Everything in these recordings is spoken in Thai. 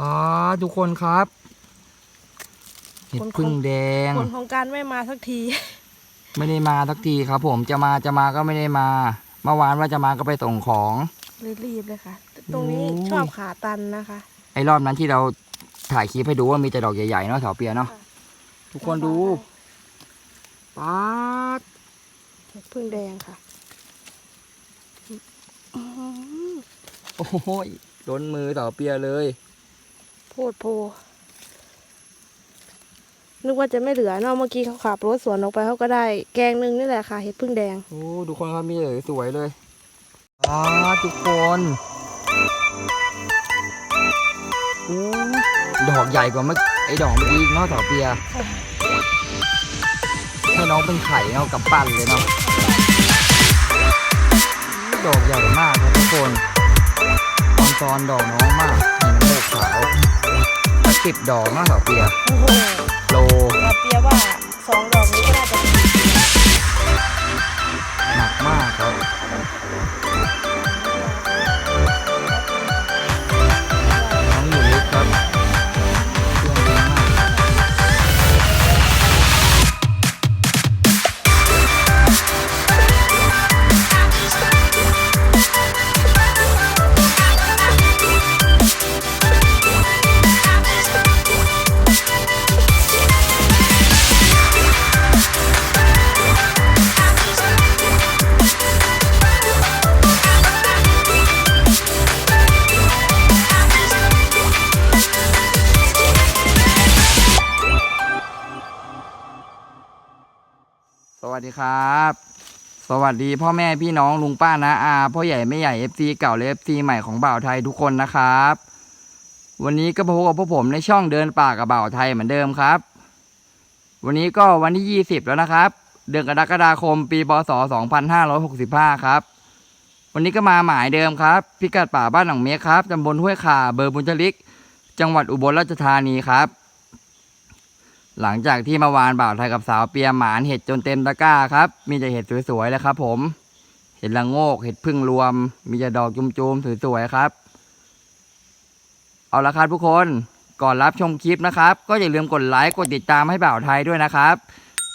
อ๋อทุกคนครับ เห็ดพึ่งแดง ผลของการไม่มาสักที ไม่ได้มาสักทีครับ ผมจะมาจะมาก็ไม่ได้มา เมื่อวานว่าจะมาก็ไปส่งของ รีบๆเลยค่ะ ตรงนี้โอ้ย ชอบขาตันนะคะ ไอ้รอบนั้นที่เราถ่ายคลิปให้ดูว่ามีแต่ดอกใหญ่ๆเนาะแถวเปียเนาะค่ะ ทุกคนดูป๊าดเห็ดพึ่งแดงค่ะอื้อหือโอ้ยโดนมือแถวเปียเลย โพดโพ นึกว่าจะไม่เหลือเนาะเมื่อกี้เขาขับรถสวนออกไปเขาก็ได้แกงหนึงนี่แหละค่ะเห็ดพึ่งแดง โอ้ทุกคนครับมีแต่สวยเลยป๊าดทุกคนโอ้ดอกใหญ่กว่าเมื่อไอ้ดอกเมื่อกี้อีกเนาะแถวเปียให้น้องเป็นไข่เนาะกับปั้นเลยเนาะดอกใหญ่มากครับทุกคน ตอนตอนดอกน้องมากเห็นโมกขาวสิบดอกเนาะแถวเปียโอ้โหโล เราเปียว่าสองดอกนี้ก็น่าจะ สวัสดีพ่อแม่พี่น้องลุงป้านะอาพ่อใหญ่แม่ใหญ่ FC เก่าและ FC ใหม่ของบ่าวไทยทุกคนนะครับ วันนี้ก็พบกับพวกผมในช่องเดินป่ากับบ่าวไทยเหมือนเดิมครับ วันนี้ก็วันที่ 20 แล้วนะครับ เดือนกรกฎาคมปีพศ2565 ครับ วันนี้ก็มาหมายเดิมครับ พิกัดป่าบ้านหนองเมียครับตำบลห้วยขาเบอร์บุญจริก จังหวัดอุบลราชธานีครับ หลังจากที่เมื่อวานบ่าวไทยกับสาวเปียหมานเห็ดจนเต็มตะกร้าครับ มีแต่เห็ดสวยๆเลยครับ ผม เห็ดละโงก เห็ดพึ่งรวม มีแต่ดอกจุมๆสวยๆครับ เอาละครับทุกคนก่อนรับชมคลิปนะครับ ก็อย่าลืมกดไลค์กดติดตามให้บ่าวไทยด้วยนะครับ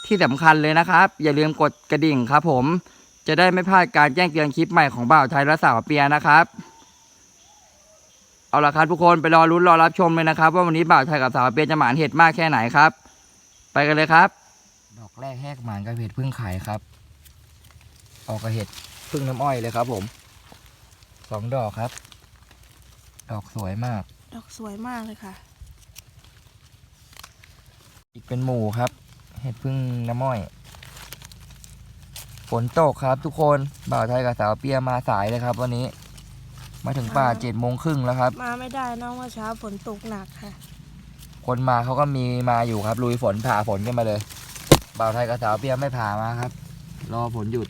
ที่สำคัญเลยนะครับ อย่าลืมกดกระดิ่งครับ ผม จะได้ไม่พลาดการแจ้งเตือนคลิปใหม่ของบ่าวไทยและสาวเปียนะครับ เอาละครับทุกคนไปรอรุ้นรอรับชมเลยนะครับ ว่าวันนี้บ่าวไทยกับสาวเปียจะหมานเห็ดมากแค่ไหนครับ ไปกันเลยครับ ดอกแรกแหกหมานกับเห็ดพึ่งไข่ครับ ออกกับเห็ดพึ่งน้ำอ้อยเลยครับผมสองดอกครับ ดอกสวยมาก ดอกสวยมากเลยค่ะ อีกเป็นหมู่ครับ เห็ดพึ่งน้ำอ้อย ฝนตกครับ ทุกคนบ่าวไทยกับสาวเปียมาสายเลยครับ วันนี้ มาถึงป่าอ่า เจ็ดโมงครึ่งแล้วครับ มาไม่ได้เน้องว่าเช้าฝนตกหนักค่ะ คนมาเขาก็มีมาอยู่ครับลุยฝนผ่าฝนกันมาเลยบ่าวไทยกับสาวเปียไม่ผ่ามาครับ รอฝนหยุด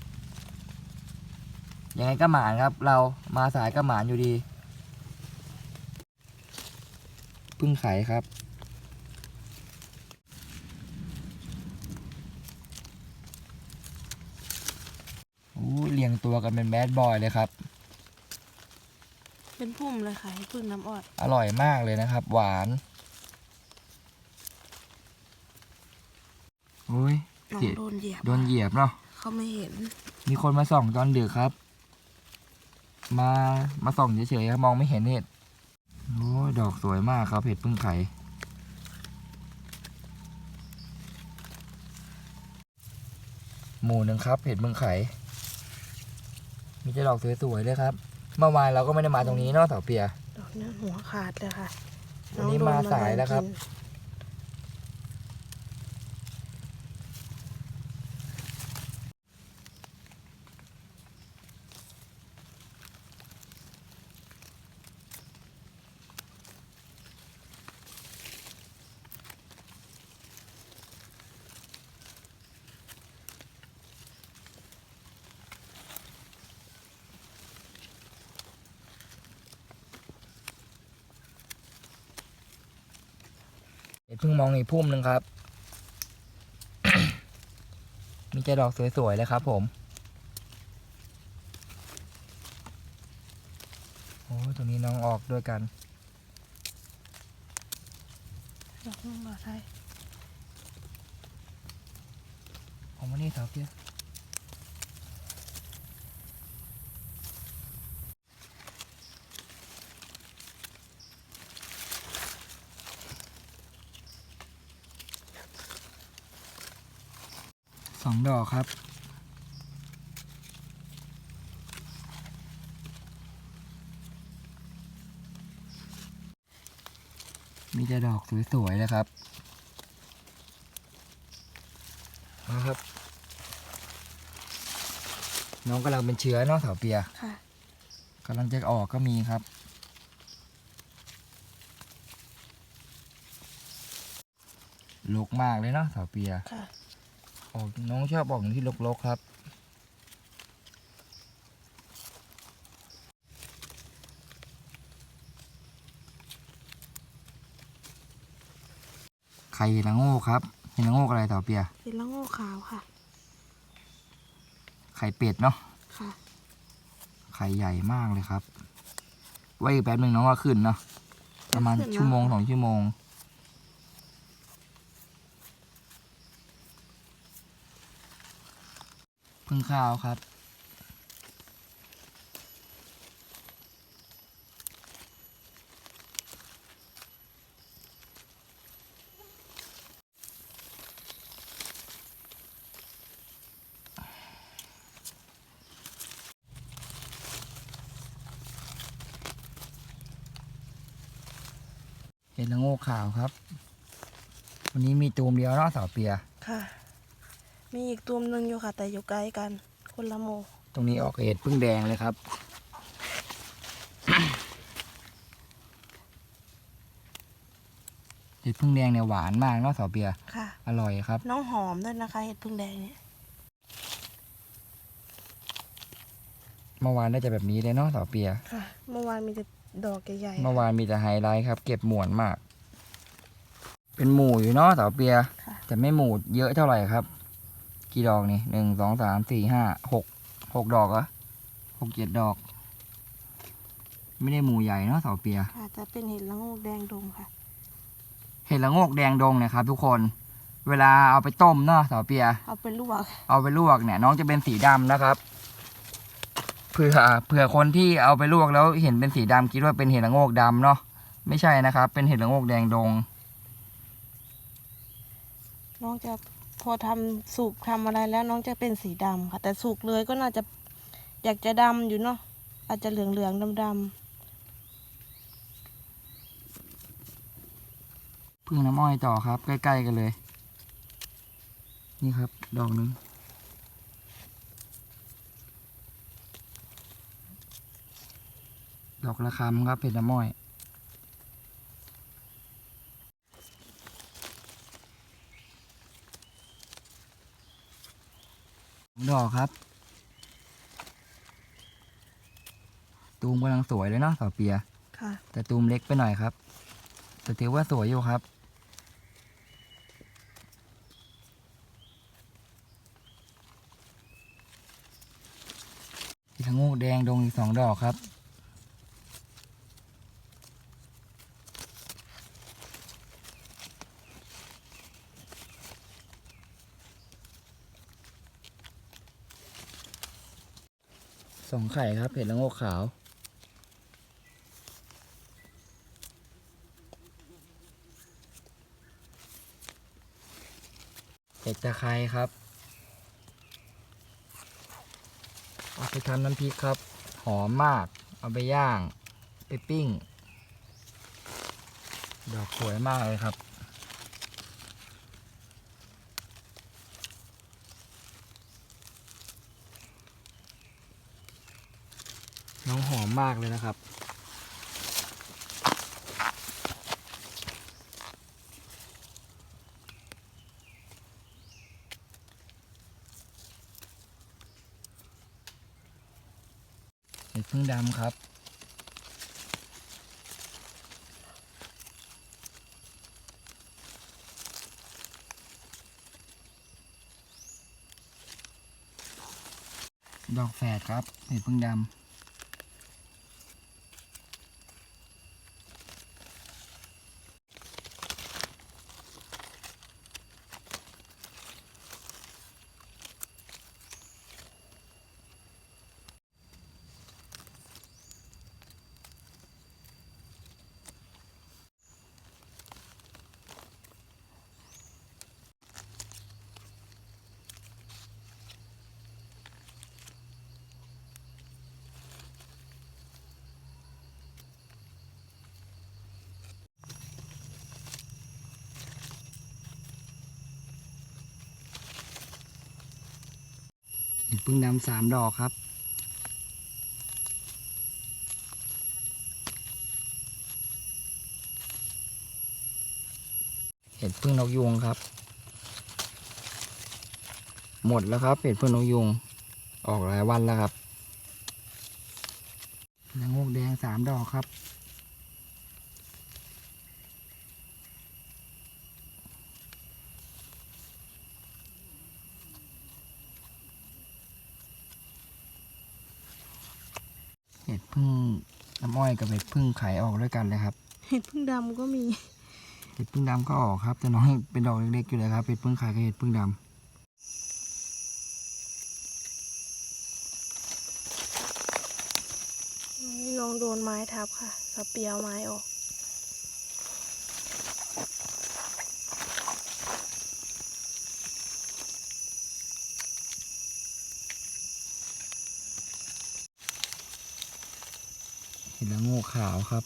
ยังไงก็หมานครับ เรามาสายก็หมานอยู่ดี พึ่งไข่ครับ โอ้เรียงตัวกันเป็นแบดบอยเลยครับ เป็นพุ่มเลยค่ะเห็ดพึ่งน้ำอ้อยอร่อยมากเลยนะครับ หวาน โอ้ยน้องเสียโดนเหยียบโดนเหยียบเนาะ เขาไม่เห็น มีคนมาส่องตอนดึกครับ มา มาส่องเฉยๆครับมองไม่เห็นเห็ด โอ้ยดอกสวยมากครับเห็ดพึ่งไข่ หมู่หนึ่งครับเห็ดพึ่งไข่ มีแต่ดอกสวยๆเลยครับ เมื่อวานเราก็ไม่ได้มาตรงนี้เนอกเสาเปีย ดอกนี้หัวขาดเลยค่ะวันนี้องโดมาสายแล้วครับกิน เห็ดพึ่งมองอีกพุ่มหนึ่งครับ มีแต่ดอกสวยๆเลยครับผม โอ้ยตรงนี้น้องออกด้วยกัน ดอกน้ำบ่าวไทยเอามานี่สาวเปีย องดอกครับมีแต่ดอกสวยๆเลยครับมาครับ น้องกำลังเป็นเชื้อเนาะสาวเปียค่ะกำลังจะออกก็มีครับลกมากเลยเนาะสาวเปียค่ะ ออกน้องชอบออกที่ลกๆครับไข่เห็ดละโง่ครับ เห็ดละโง่อะไรสาวเปีย เห็ดละโง่ขาวค่ะ ไข่เป็ดเนาะ ค่ะ ไข่ใหญ่มากเลยครับ ไว้อีกแป๊บหนึ่งน้องก็ขึ้นเนาะ ประมาณขึ้นแล้ว ชั่วโมงสองชั่วโมง พึ่งข้าวครับ เห็ดละโงกขาวครับ วันนี้มีตูมเดียวเนาะสาวเปีย ค่ะ มีอีกตัวหนึ่งอยู่ค่ะ แต่อยู่ไกลกัน คนละโม ตรงนี้ออกเห็ดพึ่งแดงเลยครับ เห็ดพึ่งแดงเนี่ยหวานมากเนาะสาวเปียค่ะ อร่อยครับ น้องหอมด้วยนะคะ เห็ดพึ่งแดงเนี่ย เมื่อวานได้จะแบบนี้เลยเนาะสาวเปียค่ะ เมื่อวานมีแต่ดอกใหญ่ๆเมื่อวานมีแต่ไฮไลท์ครับ เก็บหมวนมาก เป็นหมู่อยู่เนาะสาวเปียค่ะ แต่ไม่หมู่เยอะเท่าไหร่ครับ กี่ดอกนี่หนึ่งสองสามสี่ห้าหกหกดอกเหรอหกเจ็ดดอก ไม่ได้หมู่ใหญ่เนาะสาวเปียค่ะจะเป็นเห็ดละโงกแดงดงค่ะ เห็ดละโงกแดงดงเนะครับทุกคน เวลาเอาไปต้มเนาะสาวเปีย เอาไปลวก เอาไปลวกเนี่ย น้องจะเป็นสีดำนะครับเผื่อเผื่อคนที่เอาไปลวกแล้วเห็นเป็นสีดำคิดว่าเป็นเห็ดละโงกดำเนาะไม่ใช่นะครับ เป็นเห็ดละโงกแดงดง น้องจะพ อทำสุกทำอะไรแล้วน้องจะเป็นสีดำค่ะ แต่สุกเลยก็น่าจะอยากจะดำอยู่เนาะอาจจะเหลืองเหลืองดำดพึ่งน้ำอ้อยต่อครับ ใกล้ ๆ กันเลย นี่ครับ ดอกหนึ่งดอกระคำครับเห็ดน้ำอ้อย ดอกครับ ตูมกำลังสวยเลยเนาะสาวเปียำค่ะ แต่ตูมเล็กไปหน่อยครับ แต่ถือว่าสวยอยู่ครับ อีกทั้งงูแดงดงอีกสองดอกครับ สองไข่ครับเห็ดละโงกขาว เห็ดตะไคร้ครับเอาไปทำน้ำพริกครับ หอมมาก เอาไปย่าง ไปปิ้ง ดอกสวยมากเลยครับ น้องหอมมากเลยนะครับ เห็ดพึ่งดำครับดอกแฝดครับเห็ดพึ่งดำ พึ่งดำสามดอกครับ เห็ดพึ่งนกยุงครับ หมดแล้วครับเห็ดพึ่งนกยุง ออกหลายวันแล้วครับนางงูกแดงสามดอกครับ เห็ดพึ่งน้ำ อ้อยกับเห็ดพึ่งไข่ออกด้วยกันเลยครับเห็ดพึ่งดำก็มีเห็ดพึ่งดำก็ออกครับ แต่น้องเป็นดอกเล็กๆอยู่เลยครับเห็ดพึ่งไข่กับเห็ดพึ่งดนี่น้องโดนไม้ทับค่ะสเปียวไม้ออก ห็ดละโงูขาวครับ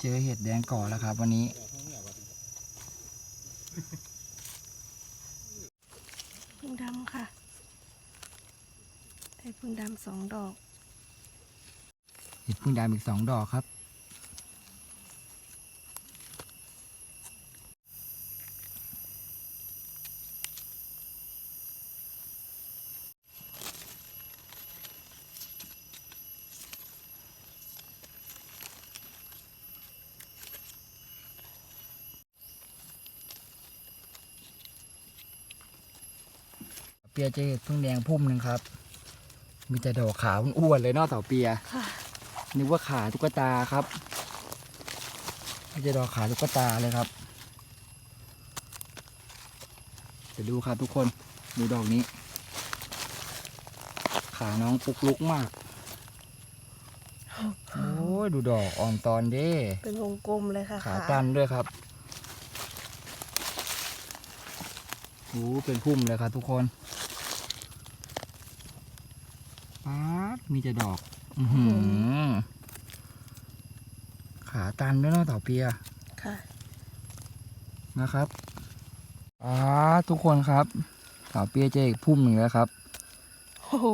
เจอเห็ดแดงก่อแล้วครับ วันนี้พึ่งดำค่ะได้พึ่งดำสองดอก เห็ดพึ่งดำอีกสองดอกครับ เปียเจอเห็ดพึ่งแดงพุ่มหนึ่งครับ มีแต่ดอกขาวอ้วนๆเลยเนอกเต่าเปียค่ะนึกว่าขาตุ๊กตาครับไม่ใช่ดอกขาตุ๊กตาเลยครับจะดูครับทุกคนดูดอกนี้ ขาน้องปุกลุกมากโอ้ยดูดอกอ่อนตอนเด้ เป็นวงกลมเลยค่ะขาตันด้วยครับโอ้เป็นพุ่มเลยครับทุกคน ป๊าดมีแต่ดอก อือหือ ขาตันด้วยเนาะเต่าเปีย ค่ะ นะครับอ่าทุกคนครับเต่าเปียเจออีกพุ่มหนึ่งแล้วครับโอ้โห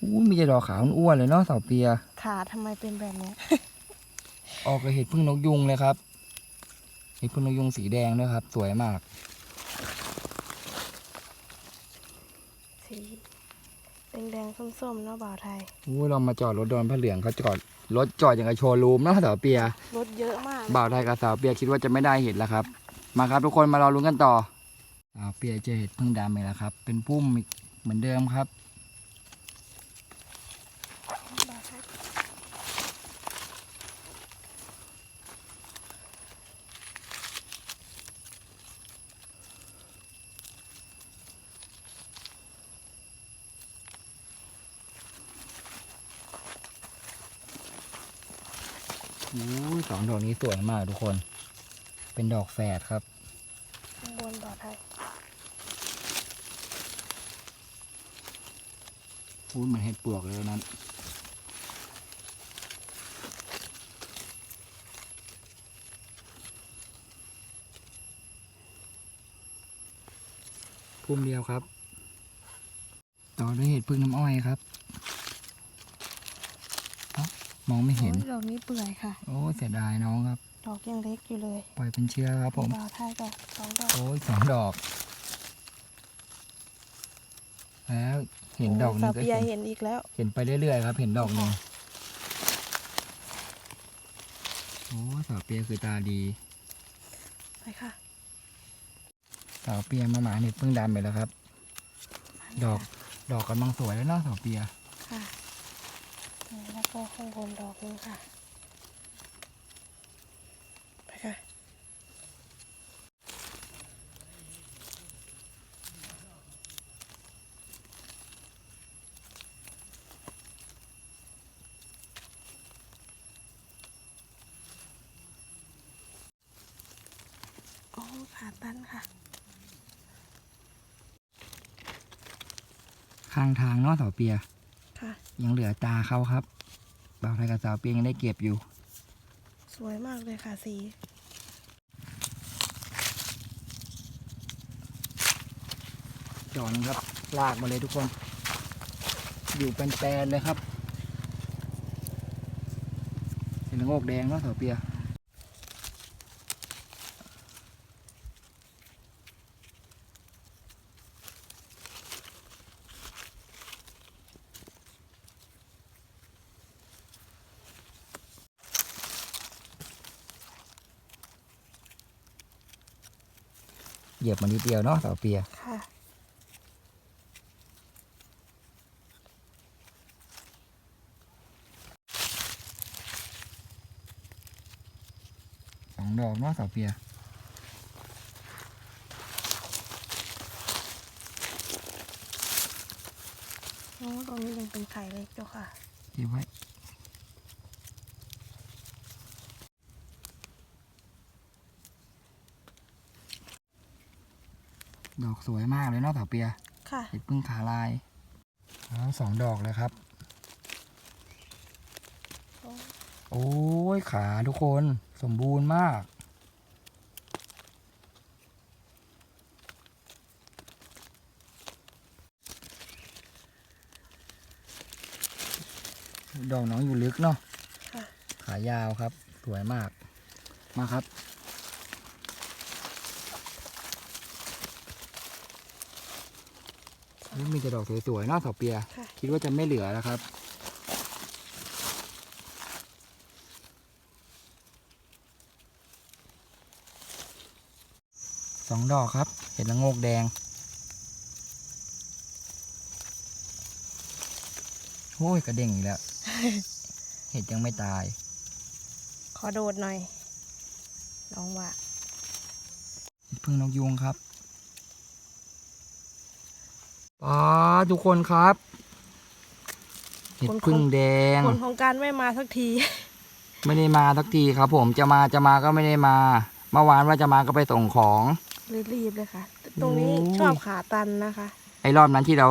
อู้มีแต่ดอกขาวอ้วนๆเลยเนาะเต่าเปีย ขาทำไมเป็นแบบเนี้ยออกกับเห็ดพึ่งนกยุงเลยครับ เห็ดพึ่งนกยุงสีแดงด้วยครับ สวยมาก สี แดงๆส้มๆเนาะบ่าวไทยอู้เรามาจอดรถโดนพระเหลืองเขาจอดรถจอดอย่างกับโชว์รูมเนาะเต่าเปียรถเยอะมากบ่าวไทยกับสาวเปียคิดว่าจะไม่ได้เห็ดแล้วครับ มาครับทุกคนมารอลุ้นกันต่อสาวเปียเจอเห็ดพึ่งดำอีกแล้วครับ เป็นพุ่มอีกเหมือนเดิมครับบ่าวไทย อู้ย สองดอกนี้สวยมากทุกคน เป็นดอกแฝดครับข้างบนบ่าวไทยอู้ยเหมือนเห็ดปลวกเลยนั้นพุ่มเดียวครับ ต่อด้วยเห็ดพึ่งน้ำอ้อยครับเอ้า มองไม่เห็นโอ้ยดอกนี้เปื่อยค่ะ โอ้เสียดายน้องครับ ดอกยังเล็กอยู่เลยปล่อยเป็นเชื้อครับผมบ่าวไทยก็สองดอก โอ้ยสองดอก แล้วเห็นดอกหนึสางวก็เปียเห็นเห็นอีกแล้ว เห็นไปเรื่อยๆครับ เห็นดอกหนึ่งโอ้สาวเปียคือตาดีไปค่ะสาวเปียมาหมาเห็ดเพิ่งดำไปแล้วครับ ดอกดอกกำลังสวยแล้วเนาะสาวเปียค่ะแล้ว ก็ข้างบนดอกนึงค่ะ ไปค่ะ โอ้ขาตันค่ะ ข้างทางเนาะสาวเปีย ค่ะ ยังเหลือตาเขาครับ บ่าวไทยกับสาวเปียยังได้เก็บอยู่ สวยมากเลยค่ะสี จอนครับ ลากมาเลยทุกคน อยู่เป็นแปลนๆเลยครับเห็นละโงกแดงเนาะสาวเปีย ยียบมานิดเดียวเนาะสาวเปียค่ะสองดอกเนาะสาวเปียโอ้ตรงนี้ยังเป็นไข่เล็กอยู่ค่ะเก็บไว้ ดอก สวยมากเลยเนาะสาวเปียค่ะเห็ดพึ่งขาลายอ๋อสองดอกเลยครับ โอ้ยขาทุกคนสมบูรณ์มาก ดอกน้องอยู่ลึกเนาะค่ะขายาวครับ สวยมาก มาครับ นี่มีแต่ดอกสวยๆเนาะเสาเปีย ค่ะ คิดว่าจะไม่เหลือแล้วครับ สองดอกครับ เห็ดละโงกแดงโอ้ยกระเด้งอีกแล้ว เห็ดยังไม่ตาย ขอโดดหน่อยน้องว่าพึ่งนกยุงครับ ป้าทุกคนครับเห็ดพึ่งแดงผลของการไม่มาสักที ไม่ได้มาสักทีครับ ผมจะมาจะมาก็ไม่ได้มาเมื่อวานว่าจะมาก็ไปส่งของรีบๆเลยค่ะ ตรงนี้โอ้ยชอบขาตันนะคะ ไอ้รอบนั้นที่เรา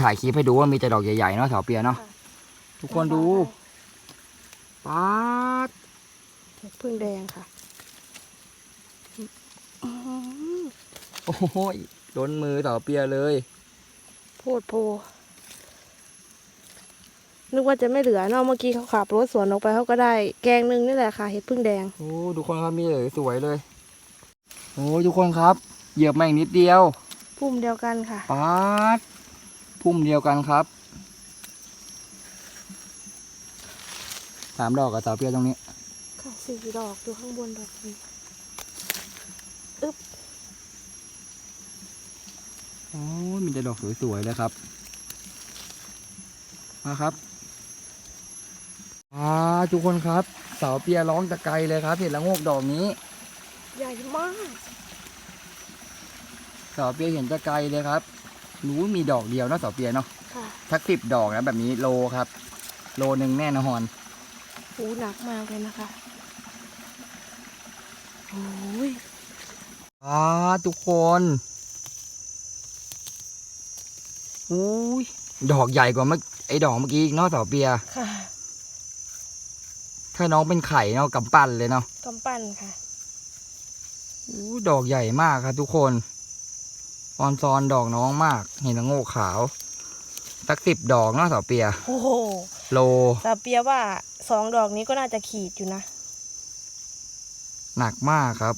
ถ่ายคลิปให้ดูว่ามีแต่ดอกใหญ่ๆเนาะแถวเปียเนาะค่ะทุกคนดูป๊าดเห็ดพึ่งแดงค่ะอื้อหือโอ้ยโดนมือแถวเปียเลยโพดโพ นึกว่าจะไม่เหลือเนาะเมื่อกี้เขาขับรถสวนออกไปเขาก็ได้แกงหนึงนี่แหละค่ะเห็ดพึ่งแดง โอ้ทุกคนครับมีแต่สวยเลย โอ้ทุกคนครับ เหยียบมาอีกนิดเดียว พุ่มเดียวกันค่ะป๊าดพุ่มเดียวกันครับสามดอกกับสาวเปียตรงนี้ ค่ะสี่ดอกดูข้างบนดอกนี้ โอ้ยมีแต่ดอกสวยๆเลยครับ มาครับอ่าทุกคนครับ สาวเปียร้องตะไกลเลยครับ เห็นละโงกดอกนี้ ใหญ่มาก สาวเปียเห็นตะไกลเลยครับ รู้มีดอกเดียวเนอะสาวเปียเนาะค่ะทักสิบดอกนะแบบนี้โลครับ โลหนึ่งแน่นอนหูหนักมากเลยนะคะโอ้ยอ่าทุกคน อุ้ยดอกใหญ่กว่าเมื่อไอ้ดอกเมื่อกี้อีกเนาะสาวเปีย ค่ะถ้าน้องเป็นไข่เนาะกำปั้นเลยเนาะกำปั้นค่ะอู้ดอกใหญ่มากครับทุกคนออนซอนดอกน้องมาก เห็นละโงกขาว สักสิบดอกเนาะสาวเปีย โอ้โหโลซาเปียว่าสองดอกนี้ก็น่าจะขีดอยู่นะ หนักมากครับ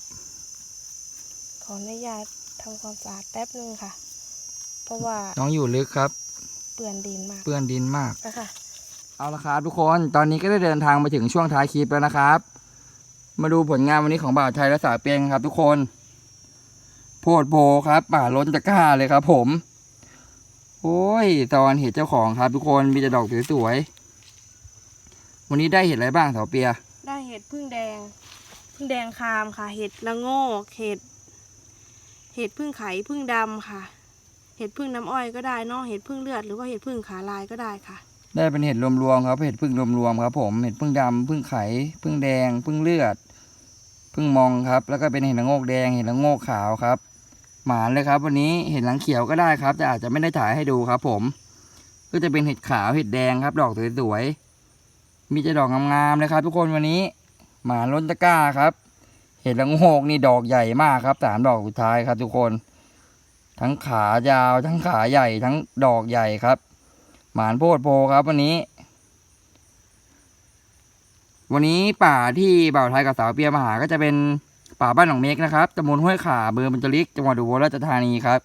ขออนุญาตทำความสะอาดแป๊บนึงค่ะ เพราะว่าน้องอยู่ลึกครับ เปื่อนดินมากเปื้อนดินมาก นะคะเอาละครับทุกคนตอนนี้ก็ได้เดินทางมาถึงช่วงท้ายคลิปแล้วนะครับ มาดูผลงานวันนี้ของบ่าวไทยและสาวเปียงครับ ทุกคน โพดโบครับ ป่าล้นตะกร้าเลยครับ ผม โอ้ย ตอนเห็ดเจ้าของครับ ทุกคนมีแต่ดอกสวยๆวันนี้ได้เห็ดอะไรบ้างสาวเปีย ได้เห็ดพึ่งแดง พึ่งแดงคามค่ะ เห็ดละโงกเห็ด เห็ดพึ่งไข่พึ่งดำค่ะ เห็ดพึ่งน้ำอ้อยก็ได้เนอะเห็ดพึ่งเลือดหรือว่าเห็ดพึ่งขาลายก็ได้ค่ะ ได้เป็นเห็ดรวมๆครับเห็ดพึ่งรวมๆครับ ผมเห็ดพึ่งดำพึ่งไข่พึ่งแดง พึ่งเลือด พึ่งมองครับ แล้วก็เป็นเห็ดละโงกแดงเห็ดละโงกขาวครับ หมานเลยครับ วันนี้เห็ดหลังเขียวก็ได้ครับ แต่อาจจะไม่ได้ถ่ายให้ดูครับ ผม ก็จะเป็นเห็ดขาวเห็ดแดงครับ ดอกสวยๆมีแต่ดอกงามๆเลยครับ ทุกคนวันนี้ หมาล้นตะกร้าครับ เห็ดละโงกนี่ดอกใหญ่มากครับสามดอกสุดท้ายครับ ทุกคน ทั้งขายาว ทั้งขาใหญ่ ทั้งดอกใหญ่ครับ หมานโพดโพครับวันนี้ วันนี้ป่าที่บ่าวไทยกับสาวเปียมาหาก็จะเป็นป่าบ้านหนองเมกนะครับตำบลห้วยขาเบอร์บัญจลิก จังหวัดอุบลราชธานีครับ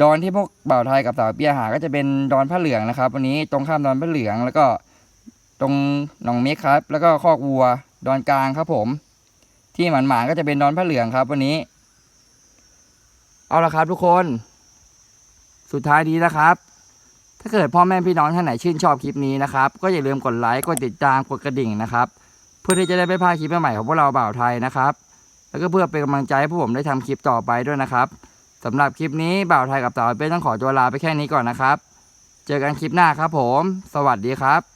ดอนที่พวกบ่าวไทยกับสาวเปียหาก็จะเป็นดอนผ้าเหลืองนะครับ วันนี้ตรงข้ามดอนผ้าเหลืองแล้วก็ตรงหนองเมกครับ แล้วก็คอกวัว ดอนกลางครับผม ที่หมันหมาก็จะเป็นดอนผ้าเหลืองครับ วันนี้ เอาละครับทุกคน สุดท้ายนี้นะครับ ถ้าเกิดพ่อแม่พี่น้องท่านไหนชื่นชอบคลิปนี้นะครับ ก็อย่าลืมกดไลค์ กดติดตาม กดกระดิ่งนะครับ เพื่อที่จะได้ไม่พลาดคลิปใหม่ของพวกเราบ่าวไทยนะครับ แล้วก็เพื่อเป็นกำลังใจให้พวกผมได้ทำคลิปต่อไปด้วยนะครับสำหรับคลิปนี้บ่าวไทยกับสาวเป้ต้องขอตัวลาไปแค่นี้ก่อนนะครับ เจอกันคลิปหน้าครับผม สวัสดีครับ